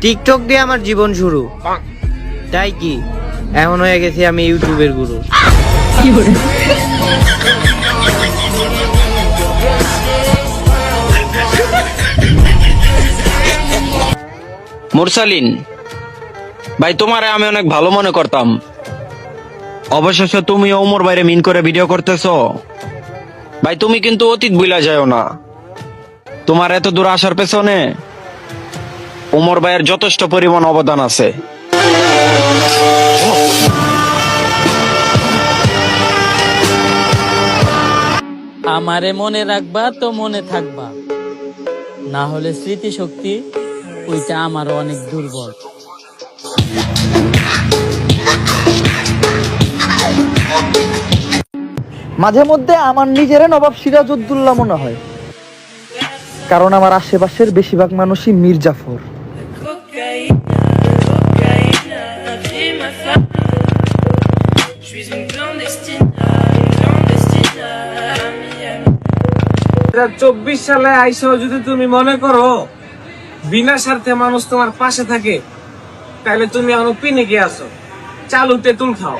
TikTok দিয়ে আমার জীবন শুরু। তাই কি? এমন হয়ে গেছি আমি ইউটিউবের গুরু। মুরসালিন ভাই তোমারে আমি অনেক ভালো মনে করতাম। অবশেষে তুমি ওমর বাইরে মিন করে ভিডিও করতেছো। ভাই তুমি কিন্তু অতীত বুইলা যাও না। তোমার এত দূর আসার পেছনে ওমর ভাইয়ের যথেষ্ট পরিমাণ অবদান আছে। আমারে মনে রাখবা তো মনে থাকবা। না হলে স্মৃতিশক্তি ওইটা আমারও অনেক দুর্বল। মাঝে মধ্যে আমার নিজের নবাব সিরাজউদ্দৌলা মনে হয়। কারণ আমার আশেপাশের বেশিরভাগ মানুষই মীর জাফর চব্বিশ সালে আইসাও যদি তুমি মনে করো বিনা স্বার্থে মানুষ তোমার পাশে থাকে, তাহলে তুমি এখনও পিনে গিয়ে আসো চালু তেঁতুল খাও।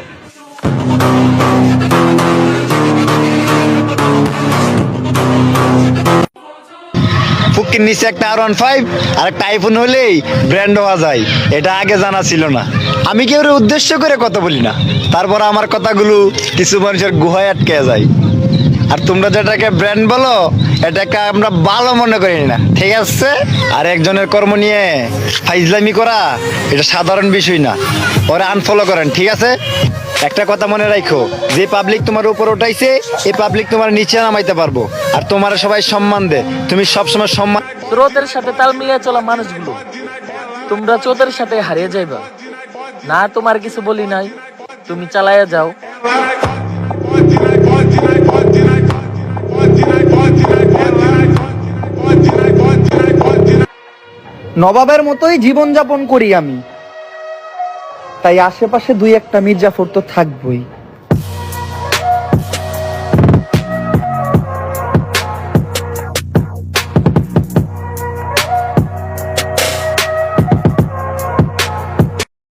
ফুকির নিচে একটা আর ওয়ান ফাইভ আর একটা আইফোন হলেই ব্র্যান্ড হওয়া যায়। এটা আগে জানা ছিল না। আমি কেউ উদ্দেশ্য করে কথা বলি না? তারপর আমার কথাগুলো কিছু মানুষের গুহায় আটকে যায়। আর তোমরা যেটাকে ব্র্যান্ড বলো, এটাকে আমরা ভালো মনে করি না। ঠিক আছে? আর একজনের কর্ম নিয়ে ফাইজলামি করা, এটা সাধারণ বিষয় না। ওরা আনফলো করেন, ঠিক আছে? একটা কথা মনে রাখো যে পাবলিক তোমার উপর উঠাইছে এই পাবলিক তোমার নিচে নামাইতে পারব। আর তোমার সবাই সম্মান দে। তুমি সবসময় সম্মান স্রোতের সাথে তাল মিলিয়ে চলা মানুষগুলো তোমরা চোদের সাথে হারিয়ে যাইবা। না তোমার কিছু বলি নাই। তুমি চালাইয়া যাও। নবাবের মতোই জীবনযাপন করি আমি। তাই আশেপাশে দুই একটা মির্জাফর তো থাকবই।